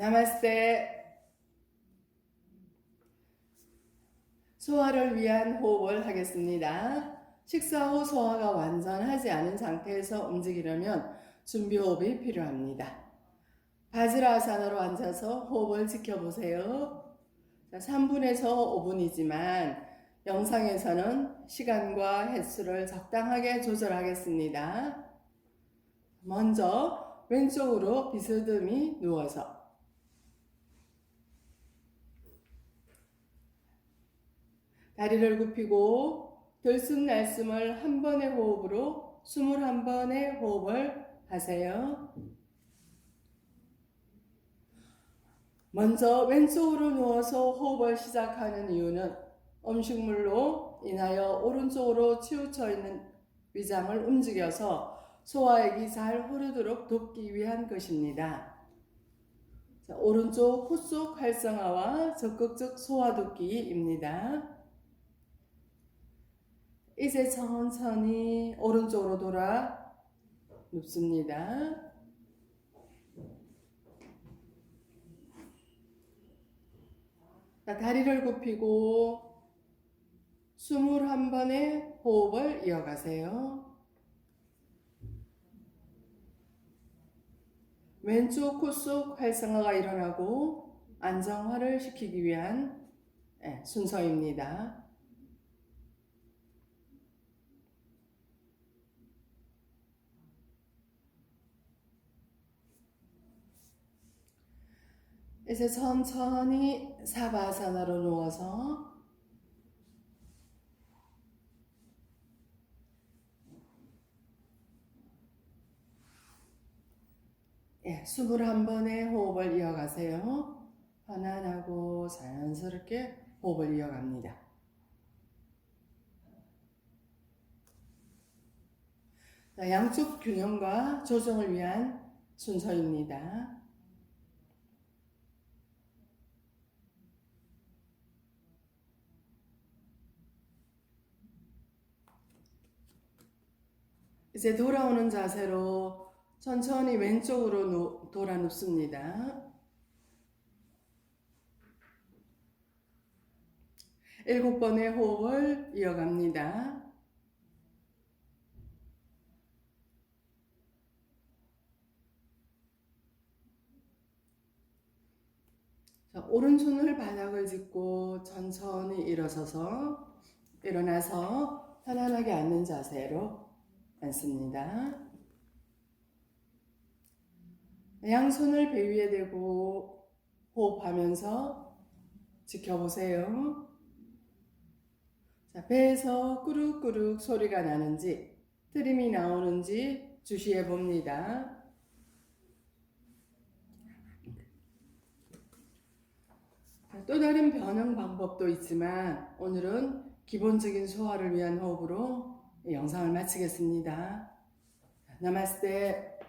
나마스테. 소화를 위한 호흡을 하겠습니다. 식사 후 소화가 완전하지 않은 상태에서 움직이려면 준비 호흡이 필요합니다. 바지라아사나로 앉아서 호흡을 지켜보세요. 3분에서 5분이지만 영상에서는 시간과 횟수를 적당하게 조절하겠습니다. 먼저 왼쪽으로 비스듬히 누워서 다리를 굽히고 들숨날숨을 한 번의 호흡으로 21번의 호흡을 하세요. 먼저 왼쪽으로 누워서 호흡을 시작하는 이유는 음식물로 인하여 오른쪽으로 치우쳐 있는 위장을 움직여서 소화액이 잘 흐르도록 돕기 위한 것입니다. 자, 오른쪽 코속 활성화와 적극적 소화돕기입니다. 이제 천천히 오른쪽으로 돌아 눕습니다. 자, 다리를 굽히고 21번의 호흡을 이어가세요. 왼쪽 코 속 활성화가 일어나고 안정화를 시키기 위한 예, 순서입니다. 이제 천천히 사바사나로 누워서 예, 21번의 호흡을 이어가세요. 편안하고 자연스럽게 호흡을 이어갑니다. 자, 양쪽 균형과 조정을 위한 순서입니다. 이제 돌아오는 자세로 천천히 왼쪽으로 누- 돌아 눕습니다. 일곱 번의 호흡을 이어갑니다. 자, 오른손을 바닥을 짚고 천천히 일어서서 일어나서 편안하게 앉는 자세로 앉습니다. 양손을 배 위에 대고 호흡하면서 지켜보세요. 자, 배에서 꾸룩꾸룩 소리가 나는지 트림이 나오는지 주시해 봅니다. 자, 또 다른 변형 방법도 있지만 오늘은 기본적인 소화를 위한 호흡으로 이 영상을 마치겠습니다. 나마스테.